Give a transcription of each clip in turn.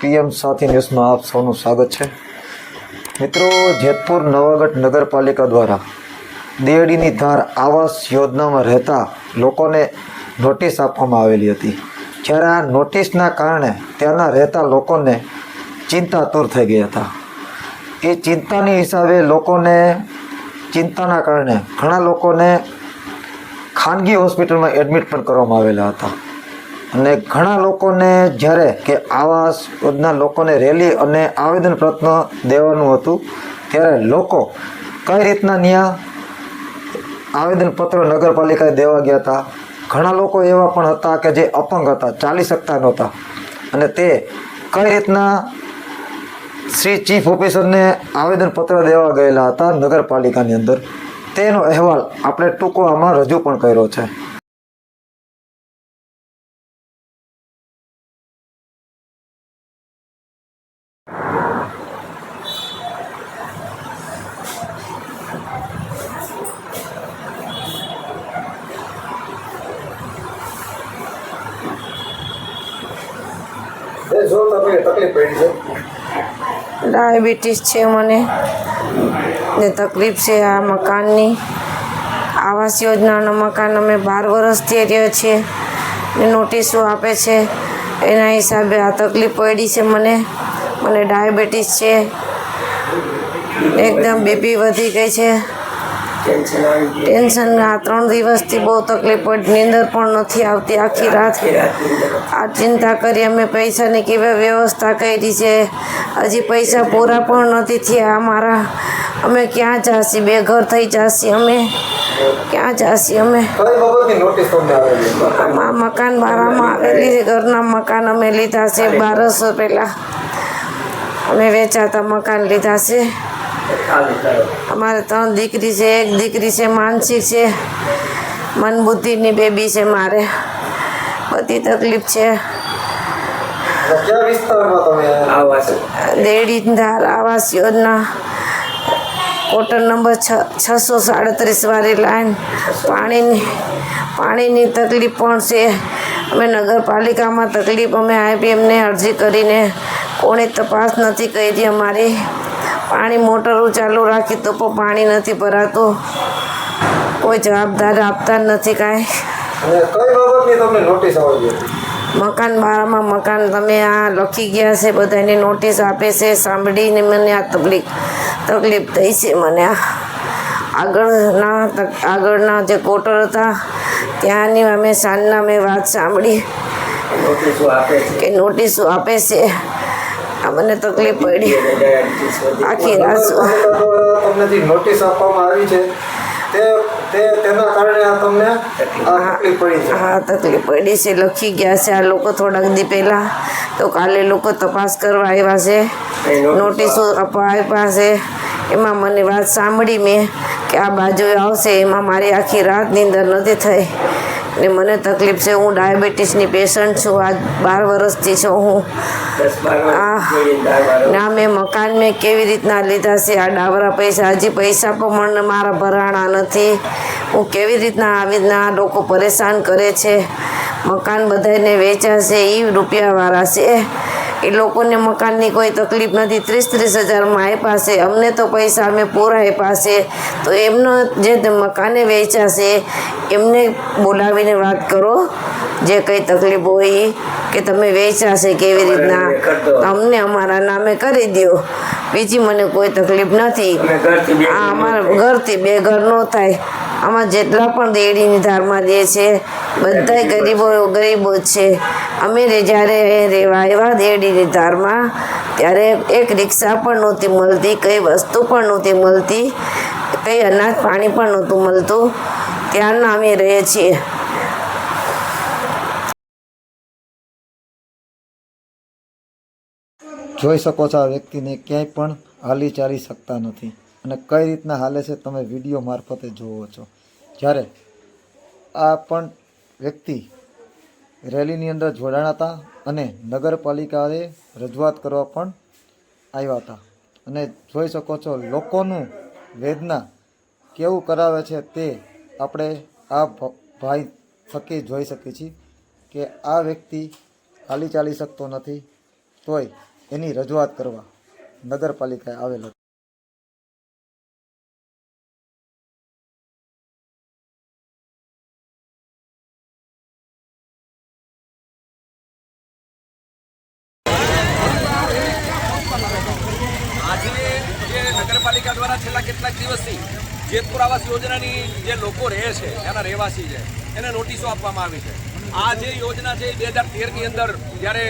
PM સાથી ન્યૂઝમાં આપ સૌનું સ્વાગત છે. મિત્રો, જેતપુર નવાગઢ નગરપાલિકા દ્વારા દેડીની ધાર આવાસ યોજનામાં રહેતા લોકોને નોટિસ આપવામાં આવેલી હતી. જ્યારે આ નોટિસના કારણે ત્યાંના રહેતા લોકોને ચિંતાતુર થઈ ગયા હતા. એ ચિંતાની હિસાબે લોકોને ચિંતાના કારણે ઘણા લોકોને ખાનગી હોસ્પિટલમાં એડમિટ પણ કરવામાં આવેલા હતા. અને ઘણા લોકોને જ્યારે કે આવાસ યોજના લોકોને રેલી અને આવેદનપત્ર દેવાનું હતું, ત્યારે લોકો કઈ રીતના ત્યાં આવેદનપત્ર નગરપાલિકાએ દેવા ગયા હતા? ઘણા લોકો એવા પણ હતા કે જે અપંગ હતા, ચાલી શકતા નહોતા. અને તે કઈ રીતના શ્રી ચીફ ઓફિસરને આવેદનપત્ર દેવા ગયેલા હતા નગરપાલિકાની અંદર? તેનો અહેવાલ આપણે ટૂંકો આમાં રજૂ પણ કર્યો છે. ડાયાબિટીસ છે મને. ને તકલીફ છે આ મકાનની. આવાસ યોજનાનું મકાન અમે બાર વર્ષથી રહ્યા છીએ ને નોટિસો આપે છે. એના હિસાબે આ તકલીફ પડી છે મને. મને ડાયાબિટીસ છે. એકદમ બીપી વધી ગઈ છે. ટેન્શન આ ત્રણ દિવસથી બહુ તકલીફ પડી નીંદર પણ નથી આવતી આખી રાત. આ ચિંતા કરી અમે પૈસાની કેવી વ્યવસ્થા કરી છે? હજી પૈસા પૂરા પણ નથી થયા અમારા. અમે ક્યાં જાશી? બે ઘર થઈ જાશી અમે. ક્યાં જાશી અમે? મકાન બારામાં આવેલી છે ઘરના મકાન અમે લીધા છે બારસો પહેલાં અમે વેચાતા મકાન લીધા છે. અમારે ત્રણ દીકરી છે એક દીકરી છે માનસિક છે મન બુદ્ધિની બેબી છે મારે. બધી તકલીફ છે. દેડી ધાર આવાસ. યોજના. કોટર નંબર છ છસો સાડત્રીસ વાળી લાઈન. પાણીની પાણીની તકલીફ પણ છે. અમે નગરપાલિકામાં તકલીફ અમે આપી એમને અરજી કરીને કોણે તપાસ નથી કરી અમારી. પાણી મોટરો ચાલુ રાખી તો પણ પાણી નથી ભરાતું. કોઈ જવાબદાર આપતા નથી કાંઈ. મકાન બારામાં મકાન તમે આ લખી ગયા છે બધાની નોટિસ આપે છે સાંભળીને મને આ તકલીફ તકલીફ થઈ છે મને આ. આગળના તક- આગળના જે કોટર હતા ત્યાંની અમે સાંજના મેં વાત સાંભળી. કે નોટિસો આપે છે. મને તકલીફ પડી. આખી રાત નોટિસ આપવામાં આવી છે તે તે તેના કારણે આ તમને તકલીફ પડી છે. હા તકલીફ પડી છે લખી ગયા છે આ લોકો થોડાક દી પહેલાં. તો કાલે લોકો તપાસ કરવા આવ્યા છે નોટિસો આપવા. આપ્યા છે. એમાં મને વાત સાંભળી મેં કે આ બાજુ આવશે એમાં મારી આખી રાત નીંદર નથી થઈ. ને મને તકલીફ છે. હું ડાયાબિટીસની પેશન્ટ છું. આજ બાર વર્ષથી છું હું. આ ના મેં મકાન મેં કેવી રીતના લીધા છે? આ ડાવરા પૈસા હજી પૈસા પણ મને મારા ભરાણા નથી. હું કેવી રીતના આવી રીતના લોકો પરેશાન કરે છે? મકાન બધાને વેચ્યા છે. એ રૂપિયાવાળા છે. એ લોકોને મકાનની કોઈ તકલીફ નથી. ત્રીસ ત્રીસ હજારમાં આપ્યા છે. અમને તો પૈસા અમે પૂરા આપ્યા છે. તો એમનો જે મકાને વેચ્યા છે એમને બોલાવીને વાત કરો. જે કંઈ તકલીફ હોય કે તમે વેચ્યા છે કેવી રીતના અમને અમારા નામે કરી દો બીજી મને કોઈ તકલીફ નથી. આ અમારા ઘરથી બે ઘર ન થાય. આમાં જેટલા પણ દેડીની ધારમાં રહે છે, બધાય ગરીબો ગરીબો જ છે. અમે જ્યારે રહેવા આવ્યા દેડીની ધારમાં, ત્યારે એક રિક્ષા પણ નહોતી મળતી, કઈ વસ્તુ પણ નહોતી મળતી, કંઈ અનાજ પાણી પણ નહોતું મળતું. ત્યારના અમે રહીએ છીએ. જોઈ શકો છો આ વ્યક્તિને ક્યાંય પણ હાલી ચાલી શકતા નથી. અને કઈ રીતના હાલે છે તમે વીડિયો મારફતે જોવો છો. જ્યારે આ પણ વ્યક્તિ રેલીની અંદર જોડાણા હતા અને નગરપાલિકાએ રજૂઆત કરવા પણ આવ્યા હતા. અને જોઈ શકો છો લોકોનું વેદના કેવું કરાવે છે તે આપણે આ ભાઈ થકી જોઈ શકીએ છીએ કે આ વ્યક્તિ હાલી ચાલી શકતો નથી, તોય એની રજૂઆત કરવા નગરપાલિકાએ આવેલ હતો આજે જે નગરપાલિકા દ્વારા છેલ્લા કેટલાક દિવસથી જેતપુર આવાસ યોજનાની જે લોકો રહે છે, એના રહેવાસી છે, એને નોટિસો આપવામાં આવી છે. આ જે યોજના છે બે હજાર તેરની અંદર જ્યારે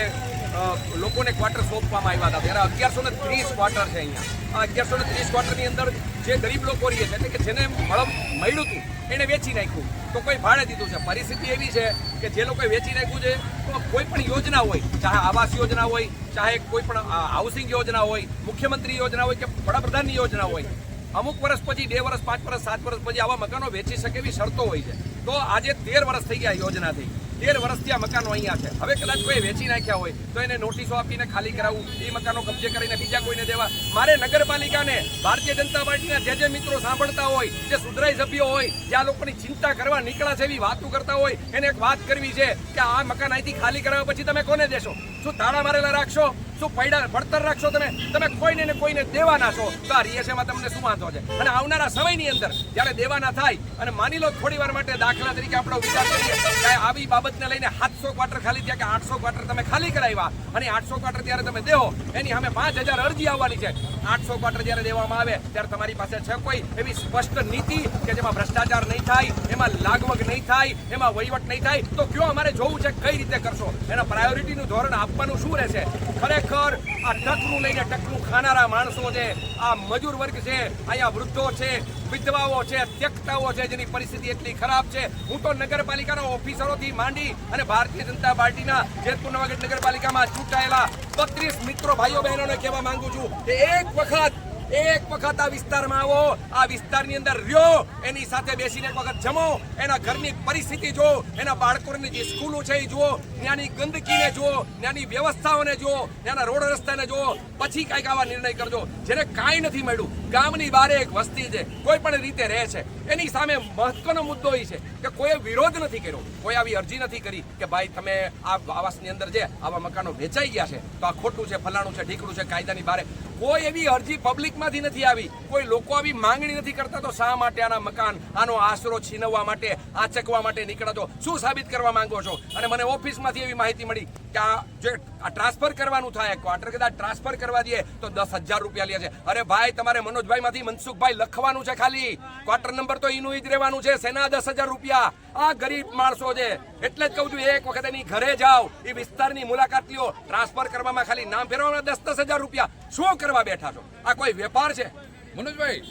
લોકોને ક્વાર્ટર સોંપવામાં આવ્યા હતા, ત્યારે અગિયારસો ને ત્રીસ ક્વાર્ટર છે અહીંયા. આ અગિયારસો ને ત્રીસ ક્વાર્ટરની અંદર જે ગરીબ લોકો રહે છે, એટલે કે જેને મળમ મળ્યું હતું, એને વેચી નાખ્યું. તો કોઈ ભાડે દીધું છે. પરિસ્થિતિ એવી છે કે જે લોકોએ વેચી નાખ્યું છે, તો કોઈ પણ યોજના હોય, ચાહે આવાસ યોજના હોય, ચાહે કોઈ પણ હાઉસિંગ યોજના હોય, મુખ્યમંત્રી યોજના હોય કે વડાપ્રધાનની યોજના હોય અમુક વર્ષ પછી, બે વર્ષ, પાંચ વર્ષ, સાત વર્ષ પછી આવા મકાનો વેચી શકે એવી શરતો હોય છે. તો આજે તેર વર્ષ થઈ ગયા યોજનાથી. તેર વર્ષથી આ મકાનો અહીંયા છે. હવે કદાચ કોઈ વેચી નાખ્યા હોય, તો એને નોટિસો આપીને ખાલી કરાવવું એ મકાનો કબજે કરીને બીજા કોઈને દેવા. મારે નગરપાલિકાને ભારતીય જનતા પાર્ટીના જે જે મિત્રો સાંભળતા હોય, જે સુધરાઈ સભ્યો હોય, જે આ લોકોની ચિંતા કરવા નીકળ્યા છે એવી વાતો કરતા હોય, એને એક વાત કરવી છે કે આ મકાન અહીંથી ખાલી કરાવ્યા પછી તમે કોને દેશો? શું તાળા મારેલા રાખશો? શું પૈડા ભણતર રાખશો તમે? તમે કોઈને ને કોઈને દેવાના છો. તો આ રીએસએમાં તમને શું વાંધો છે? અને આવનારા સમયની અંદર, જ્યારે દેવાના થાય, અને માની લો થોડી વાર માટે દાખલા તરીકે આપણો વિચાર કરીએ, કે આવી બાબતને લઈને સાતસો ક્વાર્ટર ખાલી થયા કે આઠસો ક્વાર્ટર તમે ખાલી કરાવ્યા. અને આઠસો ક્વાર્ટર ત્યારે તમે દેવો એની સામે પાંચ હજાર અરજી આવવાની છે. આઠસો ક્વાર્ટર જ્યારે દેવામાં આવે, ત્યારે તમારી પાસે છે કોઈ એવી સ્પષ્ટ નીતિ કે જેમાં ભ્રષ્ટાચાર નહીં થાય, એમાં લાગવગ નહીં થાય, એમાં વહીવટ નહીં થાય? તો કયો અમારે જોવું છે, કઈ રીતે કરશો? એના પ્રાયોરિટીનું ધોરણ આપવાનું શું રહેશે? ખરેખર આ ટકનું લઈને ટકનું ખાનારા માણસો છે, આ મજૂર વર્ગ છે, અહીંયા વૃદ્ધો છે, વિધવાઓ છે, ત્યક્તાઓ છે, જેની પરિસ્થિતિ એટલી ખરાબ છે. હું તો નગરપાલિકાના ઓફિસરોથી માંડી અને ભારતીય જનતા પાર્ટીના જેતપુર નવાગઢ નગરપાલિકામાં ચૂંટાયેલા બત્રીસ મિત્રો ભાઈઓ બહેનોને કહેવા માંગુ છું કે એક વખત એક વખત આ વિસ્તારમાં આવો. આ વિસ્તારની અંદર રહ્યો. એની સાથે બેસીને એક વખત જમો. એના ઘરની પરિસ્થિતિ જુઓ. એના બાળકોની જે સ્કૂલો છે એ જુઓ. ત્યાંની ગંદકીને જુઓ. ત્યાંની વ્યવસ્થાઓને જુઓ. ત્યાંના રોડ રસ્તાને જુઓ. પછી કાંઈક આવા નિર્ણય કરજો. જેને કાંઈ નથી મળ્યું. ગામની બારે એક વસ્તી છે. કોઈ પણ રીતે રહે છે. એની સામે મહત્વનો મુદ્દો એ છે કે કોઈએ વિરોધ નથી કર્યો. કોઈ આવી અરજી નથી કરી કે ભાઈ તમે આ આવાસની અંદર જે આવા મકાનો વેચાઈ ગયા છે, તો આ ખોટું છે, ફલાણું છે, ઢીકડું છે, કાયદાની બારે કોઈ એવી અરજી પબ્લિકમાંથી નથી આવી. કોઈ લોકો આવી માંગણી નથી કરતા તો શા માટે આના મકાન, આનો આશરો છીનવવા માટે, આચકવા માટે નીકળ્યા તો શું સાબિત કરવા માંગો છો? અને મને ઓફિસમાંથી એવી માહિતી મળી કે આ જે આ ટ્રાન્સફર કરવાનું થાય, ક્વાર્ટર કદાચ ટ્રાન્સફર કરવા દઈએ, તો દસ હજાર રૂપિયા લે છે. અરે ભાઈ, તમારે મનોજભાઈ માંથી મનસુખભાઈ લખવાનું છે ખાલી. ક્વાર્ટર નંબર તો એનું જ રહેવાનું છે, સેના દસ હજાર રૂપિયા. આ ગરીબ માણસો છે. એટલે જ કહું છું, એક વખત એની ઘરે જાઓ, એ વિસ્તારની મુલાકાત લ્યો. ટ્રાન્સફર કરવામાં ખાલી નામ ફેરવવાના દસ દસ હજાર રૂપિયા. શું કરવા બેઠા છો? આ કોઈ વેપાર છે? મનોજભાઈ,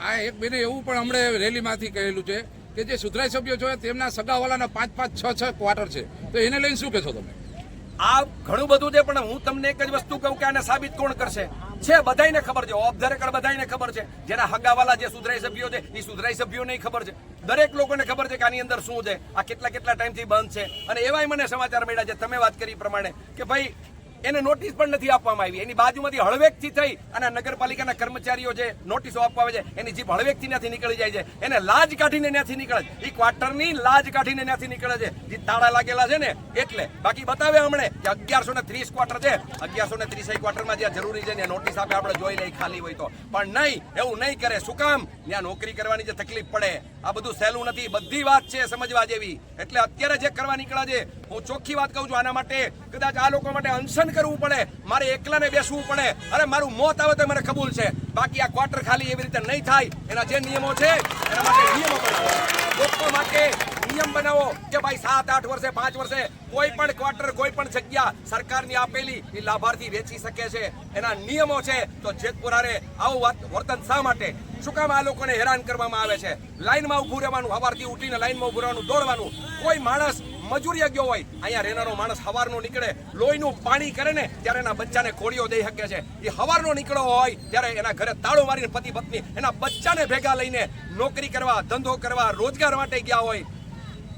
આ એક બેને એવું પણ હમણે રેલીમાંથી કહેલું છે કે જે સુધરાઈ સભ્યો છે, તેમના સગાવાલાના પાંચ પાંચ, છ છ ક્વાર્ટર છે. તો એને લઈને શું કહેશો તમે? આ ઘણું બધું છે, પણ હું તમને એક જ વસ્તુ કહું કે આને સાબિત કોણ કરશે? છે, બધાયને ખબર છે, ઓફ ધ રેકર્ડ બધાને ખબર છે. જેના હગાવાલા જે સુધરાઈ સભ્યો છે, એ સુધરાઈ સભ્યોને ખબર છે. દરેક લોકોને ખબર છે કે આની અંદર શું છે. આ કેટલા કેટલા ટાઈમથી બંધ છે. અને એવાય મને સમાચાર મળ્યા છે. તમે વાત કરી પ્રમાણે કે ભાઈ એને નોટિસ પણ નથી આપવામાં આવી. એની બાજુમાંથી હળવેકથી થઈ અને નગરપાલિકાના કર્મચારીઓ જે નોટિસો આપવા આવે છે, એની જીભ હળવેકથી ત્યાંથી નીકળી જાય છે. એને લાજ કાઢીને ત્યાંથી નીકળે છે. એ ક્વાર્ટરની લાજ કાઢીને ત્યાંથી નીકળે છે. જે તાળા લાગેલા છે ને, એટલે બાકી બતાવે હમણે કે અગિયારસો ને ત્રીસ ક્વાર્ટર છે. અગિયારસો ને ત્રીસ ક્વાર્ટરમાં જ્યાં જરૂરી છે ને નોટિસ આપે, આપણે જોઈ લઈ ખાલી હોય તો. પણ નહીં, એવું નહીં કરે. શું કામ? ત્યાં નોકરી કરવાની જે તકલીફ પડે. આ બધું સહેલું નથી. બધી વાત છે સમજવા જેવી. એટલે અત્યારે જે કરવા નીકળ્યા છે હું ચોખ્ખી વાત કહું છું આના માટે કદાચ આ લોકો માટે અનશન કરવું પડે, મારે એકલાને બેસવું પડે. અરે, મારું મોત આવે તો મને કબૂલ છે. બાકી આ ક્વાર્ટર ખાલી એવી રીતે નહીં થાય. એના જે નિયમો છે, એના માટે નિયમો બનાવો. લોકો માટે નિયમ બનાવો કે ભાઈ સાત, આઠ વર્ષે, પાંચ વર્ષે કોઈ પણ ક્વાર્ટર, કોઈ પણ જગ્યા સરકારની આપેલી એ લાભાર્થી વેચી શકે છે. એના નિયમો છે. તો જેતપુરારે આવું વર્તન શા માટે? શું કામ આ લોકોને હેરાન કરવામાં આવે છે? લાઈનમાં ઊભું રહેવાનું સવારથી ઉઠીને લાઈનમાં ઉભું રહેવાનું, દોડવાનું. કોઈ માણસ મજૂરીએ ગયો હોય, અહીંયા રહેનારો માણસ હવારનો નીકળે, લોહીનું પાણી કરે ને, ત્યારે એના બચ્ચાને કોળીઓ દઈ શકે છે. એ હવારનો નીકળ્યો હોય, ત્યારે એના ઘરે તાળો મારીને પતિ પત્ની એના બચ્ચાને ભેગા લઈને નોકરી કરવા, ધંધો કરવા, રોજગાર માટે ગયા હોય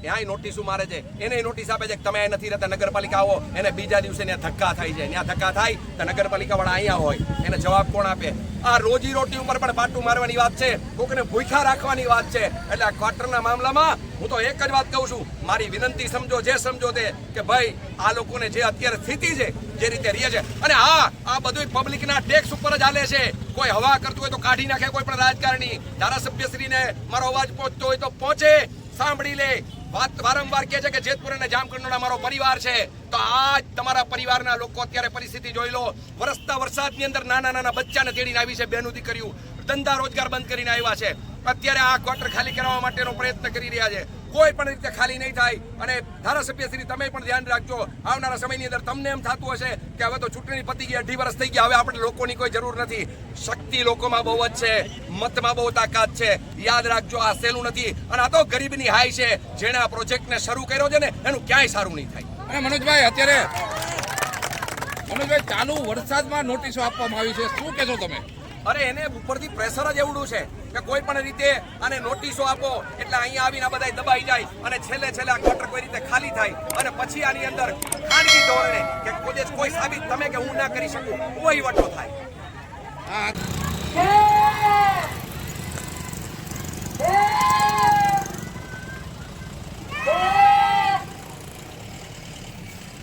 ત્યાંય નોટિસો મારે છે. એને નોટિસ આપે છે કે તમે નથી રહેતા, નગરપાલિકા આવો. એને બીજા દિવસે ત્યાં ધક્કા થાય છે. ત્યાં ધક્કા થાય તો નગરપાલિકા વાળા અહીંયા હોય. એને જવાબ કોણ આપે? આ રોજી રોટી ઉપર પણ પાટું મારવાની વાત છે. કોકને ભૂખ્યા રાખવાની વાત છે. એટલે આ ક્વાર્ટરના મામલામાં હું તો એક જ વાત કહું છું. મારી વિનંતી સમજો, જે સમજો તે કે ભાઈ, આ લોકોને જે અત્યારે સ્થિતિ છે, જે રીતે રહે છે. અને હા, આ બધું પબ્લિકના ટેક્સ ઉપર જ હાલે છે. કોઈ હવા કરતું હોય તો કાઢી નાખે કોઈ પણ રાજકારણી. ધારાસભ્યશ્રીને મારો અવાજ પહોંચતો હોય તો પહોંચે. સાંભળી લે. વાત વારંવાર કહે છે કે જેતપુર અને જામકંડોળા મારો પરિવાર છે. તો આ તમારા પરિવારના લોકો અત્યારે પરિસ્થિતિ જોઈ લો. વરસતા વરસાદની અંદર નાના નાના બચ્ચાને તેડીને આવી છે બેનું દીકરીઓ. ધંધા રોજગાર બંધ કરીને આવ્યા છે. અત્યારે આ ક્વાર્ટર ખાલી કરાવવા માટેનો પ્રયત્ન કરી રહ્યા છે. કોઈ પણ રીતે ખાલી નહીં થાય. અને ધારાસભ્યશ્રી તમે પણ ધ્યાન રાખજો. આવનારા સમયની અંદર તમને એમ થતું હશે કે હવે તો ચૂંટણી પતી ગઈ, અઢી વર્ષ થઈ ગયા. હવે આપણે લોકોની કોઈ જરૂર નથી. શક્તિ લોકોમાં બહુ જ છે. મતમાં બહુ તાકાત છે. યાદ રાખજો, આ સહેલું નથી. અને આ તો ગરીબની હાય છે. જેણે આ પ્રોજેક્ટને શરૂ કર્યો છે ને, એનું ક્યાંય સારું નહીં થાય. અને મનોજભાઈ, અત્યારે મનોજભાઈ, ચાલુ વરસાદમાં નોટિસો આપવામાં આવી છે. શું કહેશો તમે? અરે એને ઉપરથી પ્રેશર જ એવડું છે કે કોઈ પણ રીતે આને નોટિસો આપો. એટલે અહીંયા આવીને બધા દબાઈ જાય અને છેલ્લે છેલ્લે આ ક્વાર્ટર કોઈ રીતે ખાલી થાય. અને પછી આની અંદર ખાનગી ધોરણે કે કોઈ કોઈ સાબિત તમે કે હું ના કરી શકું વહીવટો થાય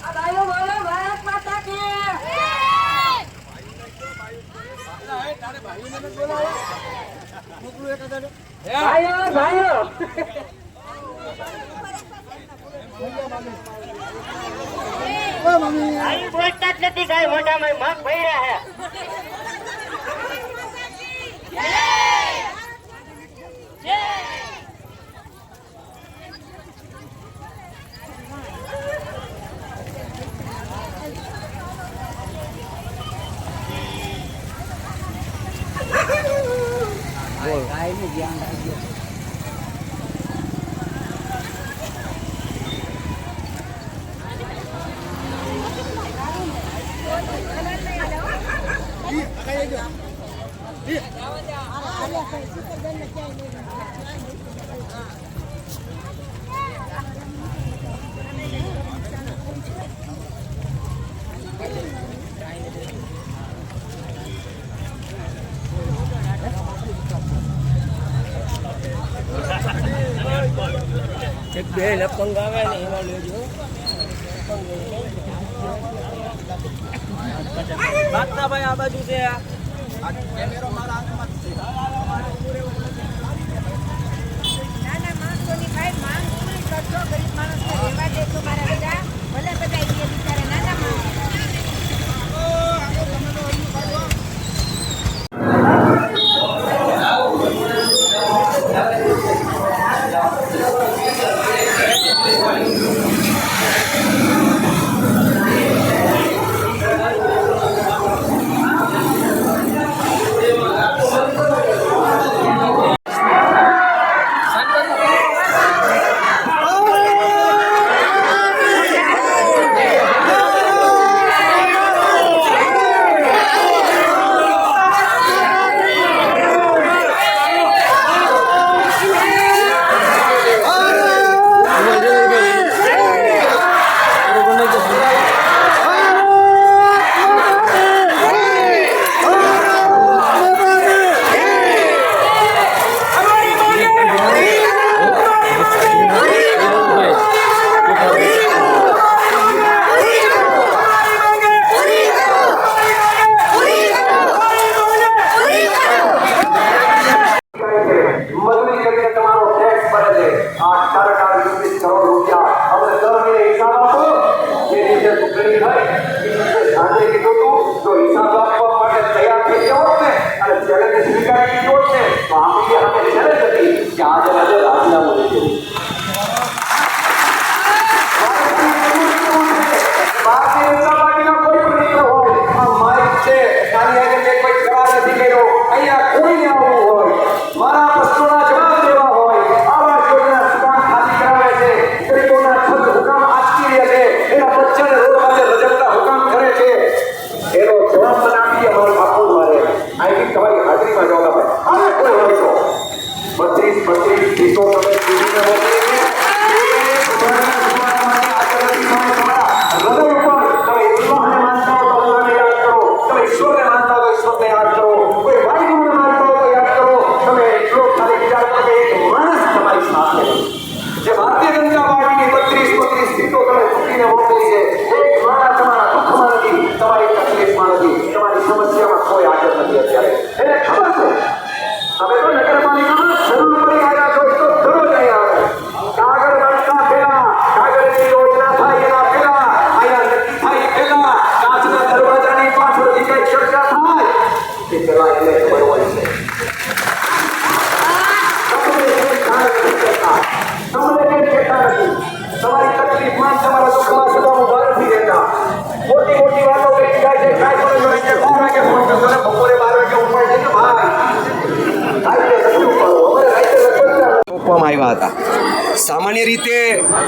આ ભાઈઓ બોલો ભારત માતા કી ભાઈઓ ભાઈઓ ભાઈ. બોલતા જ નથી કાંઈ મોટામાં મગ ભર્યા હે આવીને ધ્યાન રાખજો Thank you. નાના માણસોની ભાઈ માંગ પૂરી કરશો ગરીબ માણસને રહેવા દેશો મારા કરી થાય આને કીધું હતું તો હિસાબ Patrick, Patrick, y todos સામાન્ય રીતે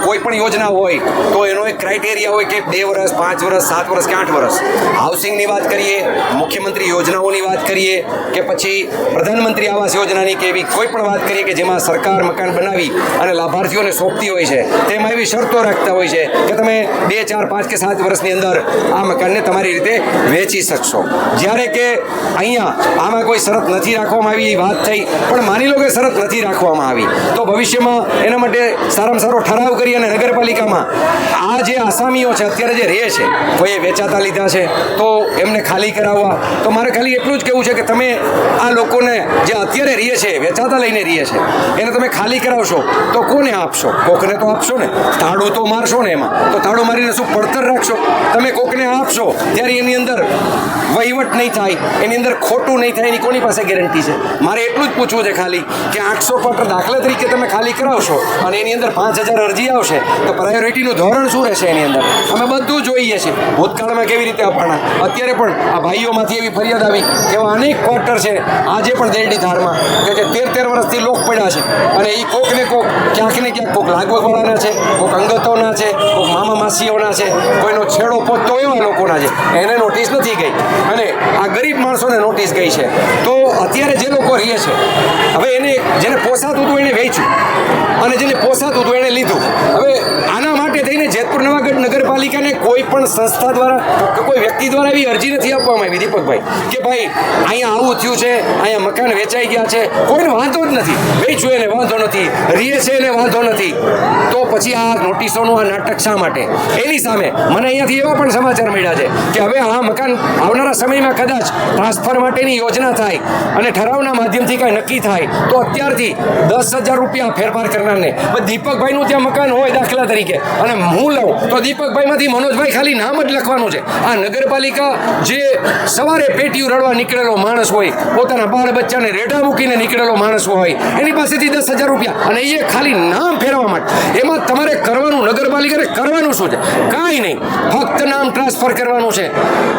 કોઈ પણ યોજના હોય, તો એનો એક ક્રાઇટેરિયા હોય કે બે વર્ષ પાંચ વર્ષ સાત વર્ષ કે આઠ વર્ષ હાઉસિંગની વાત કરીએ, મુખ્યમંત્રી યોજનાઓની વાત કરીએ, કે પછી પ્રધાનમંત્રી આવાસ યોજનાની કે એવી કોઈ પણ વાત કરીએ કે જેમાં સરકાર મકાન બનાવી અને લાભાર્થીઓને સોંપતી હોય છે, તેમાં એવી શરતો રાખતા હોય છે કે તમે બે, ચાર, પાંચ કે સાત વર્ષની અંદર આ મકાનને તમારી રીતે વેચી શકશો. જ્યારે કે અહીંયા આમાં કોઈ શરત નથી રાખવામાં આવી એ વાત થઈ, પણ માની લો કે શરત નથી રાખવામાં આવી, તો ભવિષ્યમાં એના માટે સારામાં સારો ઠરાવ કરી અને નગરપાલિકામાં આ જે આસામીઓ છે, અત્યારે જે રહે છે, કોઈએ વેચાતા લીધા છે, તો એમને ખાલી કરાવવા. તો મારે ખાલી એટલું જ કહેવું છે કે તમે આ લોકોને જે અત્યારે રહે છે, વેચાતા લઈને રહે છે, એને તમે ખાલી કરાવશો, તો કોને આપશો? કોકને તો આપશો ને? તાળું તો મારશો ને એમાં. તો તાળું મારીને શું પડતર રાખશો? તમે કોકને આપશો, ત્યારે એની અંદર વહીવટ નહીં થાય, એની અંદર ખોટું નહીં થાય, એની કોની પાસે ગેરંટી છે? મારે એટલું જ પૂછવું છે ખાલી કે આઠસો પટ દાખલા તરીકે તમે ખાલી કરાવશો અને એની અંદર પાંચ હજાર અરજી આવશે તો પ્રાયોરિટીનું ધોરણ શું રહેશે એની અંદર? અમે બધું જોઈએ છીએ. ભૂતકાળમાં કેવી રીતે અપાણા અત્યારે પણ આ ભાઈઓમાંથી એવી ફરિયાદ આવી એવા અનેક ક્વાર્ટર છે, આજે પણ દેરડી ધારમાં. કે જે તેર તેર વર્ષથી લોક પડ્યા છે. અને એ કોક ને કોક, ક્યાંક ને ક્યાંક કોક લાગવગવાળાના છે, કોક અંગતોના છે, કોક મામા માસીઓના છે, કોઈનો છેડો પોતો એવા લોકોના છે. એને નોટિસ નથી ગઈ. અને આ ગરીબ માણસોને નોટિસ ગઈ છે. તો અત્યારે જે લોકો રહે છે, હવે જેને પોસાતું હતું એને વેચ્યું. અને જેને પોસાતું હતું એને લીધું. હવે આના માટે થઈને જેતપુર નવાગઢ કોઈ પણ સંસ્થા દ્વારા કે કોઈ વ્યક્તિ દ્વારા એવી અરજી નથી આપવામાં આવી, દીપકભાઈ, કે ભાઈ, અહીંયા આવું થયું છે, અહીંયા મકાન વેચાઈ ગયા છે. કોઈને વાંધો જ નથી. વેચ્યું એને વાંધો નથી. રીએ છે એને વાંધો નથી. તો પછી આ નોટિસોનું આ નાટક શા માટે? એની સામે મને અહીંયાથી એવા પણ સમાચાર મળ્યા છે કે હવે આ મકાન આવનારા સમયમાં કદાચ ટ્રાન્સફર માટેની યોજના થાય અને ઠરાવના માધ્યમથી કાંઈ નક્કી થાય, તો અત્યારથી દસ હજાર રૂપિયા ફેરફાર કરનારને. દીપકભાઈનું ત્યાં મકાન હોય દાખલા તરીકે. અને હું લઉં તો દીપકભાઈમાંથી મનોજભાઈ ખાલી નામ જ લખવાનું છે. આ નગરપાલિકા જે સવારે પેટીયું રડવા નીકળેલો માણસ હોય, પોતાના બાળ બચ્ચાને રેઢા મૂકીને નીકળેલો માણસ હોય, એની પાસેથી દસ હજાર રૂપિયા અને એ ખાલી નામ ફેરવા માટે. એમાં તમારે કરવાનું, નગરપાલિકાને કરવાનું શું છે? કાંઈ નહીં. ફક્ત નામ ટ્રાન્સફર કરવાનું છે.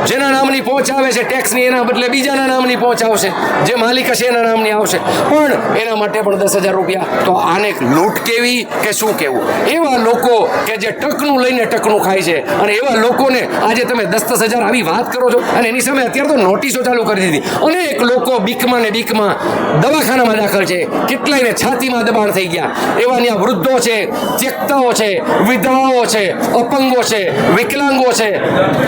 જેના નામની પહોંચ આવે છે ટેક્સની, એના બદલે બીજાના નામની પહોંચ આવશે. જે માલિક હશે એના નામની આવશે. પણ એના માટે પણ દસ હજાર રૂપિયા. તો આને લૂંટ કેવી કે શું કેવું? એવા લોકો કે જે ટકનું લઈને ટકનું ખાય છે. અને એવા લોકોને આજે તમે દસ દસ હજાર આવી વાત કરો છો અને એની સામે અત્યારે તો નોટિસો ચાલુ કરી દીધી. અનેક લોકો બીકમાં ને બીકમાં દવાખાનામાં દાખલ છે. કેટલાયને છાતીમાં દબાણ થઈ ગયા. એવા ત્યાં વૃદ્ધો છે ચેકતાઓ છે, વિધવાઓ છે, અપંગો છે, વિકલાંગો છે.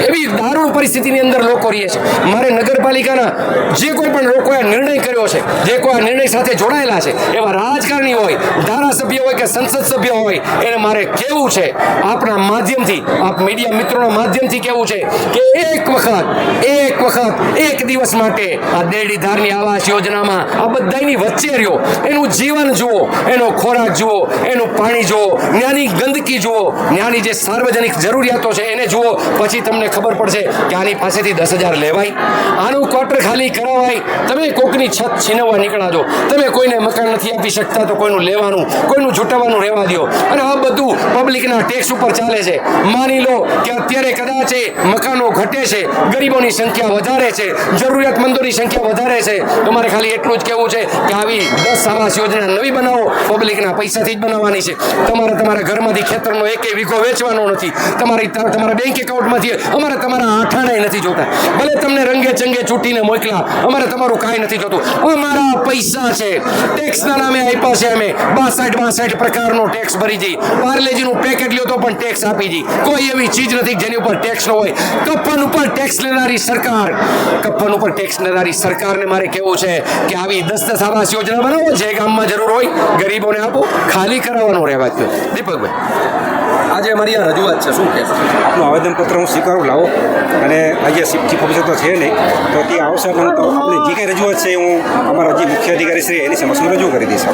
એવી દારૂણ પરિસ્થિતિની અંદર લોકો રહે છે. મારે નગરપાલિકાના જે કોઈ પણ લોકોએ નિર્ણય કર્યો છે, જે કોઈ આ નિર્ણય સાથે જોડાયેલા છે, એવા રાજકારણી હોય, ધારાસભ્ય હોય કે સંસદ સભ્ય હોય, એને મારે કેવું છે આપણા માધ્યમથી મીડિયા મિત્રોના માધ્યમથી કહેવું છે કે એક વખત એક વખત, એક દિવસ માટે આ દેડી ધારની આવાસ યોજનામાં આ બધાની વચ્ચે રહ્યો. એનું જીવન જુઓ, એનો ખોરાક જુઓ, એનું પાણી જુઓ, ન્યાની ગંદકી જુઓ, ન્યાની જે સાર્વજનિક જરૂરિયાતો છે એને જુઓ. પછી તમને ખબર પડશે કે આની પાસેથી દસ હજાર લેવાય. આનું ક્વાર્ટર ખાલી કરાવાય. તમે કોકની છત છીનવવા નીકળા છો. તમે કોઈને મકાન નથી આપી શકતા તો કોઈનું લેવાનું, કોઈનું જૂટવાનું રહેવા દો અને આ બધું પબ્લિકના ટેક્સ ઉપર ચાલે છે. માની લો કે અત્યારે કદાચ મકાનો ઘટે છે, ગરીબોની સંખ્યા વધારે છે, જરૂરિયાતમંદોની સંખ્યા વધારે છે તો મારે ખાલી એટલું જ કહેવું છે કે આવી દસ આવાસ યોજના નવી બનાવો, પબ્લિકના પૈસાથી જ બનાવવાની છે. તમારે તમારા ઘરમાંથી ખેતરનો એક વીઘો વેચવાનો નથી. તમારી તમારા બેંક એકાઉન્ટમાંથી અમારે તમારા આઠાણાય નથી જોતા. ભલે તમને રંગે ચંગે ચૂંટીને મોકલા, અમારે તમારું કાંઈ નથી જોતું. અમારા પૈસા છે. ટેક્સના નામે આપ્યા છે અમે. બાસઠ બાસઠ પ્રકારનો ટેક્સ ભરી જઈ પાર્લેજીનું પેકેટ લ્યો તો પણ ટેક્સ આપી જઈ કોઈ એવી ચીજ નથી જેની ઉપર ટેક્સ ન હોય. કપ્પન ઉપર ટેક્સ લેનારી સરકાર. કપ્પન ઉપર ટેક્સ લેનારી સરકારને મારે કેવું છે કે આવી દસ દસ આવાસ યોજના બનાવો, જે ગામમાં જરૂર હોય, ગરીબોને આપો, ખાલી કરાવવાનું રહેવા દો દીપકભાઈ. આજે મારી આ રજૂઆત છે, શું કે આપનું આવેદનપત્ર હું સ્વીકારું, લાવો. અને આજે ચીફ ઓફિસર તો છે નહીં, તો ત્યાં આવશે પણ તો જે કંઈ રજૂઆત છે હું અમારા જે મુખ્ય અધિકારી શ્રી એની સમક્ષ રજૂ કરી દઈશ.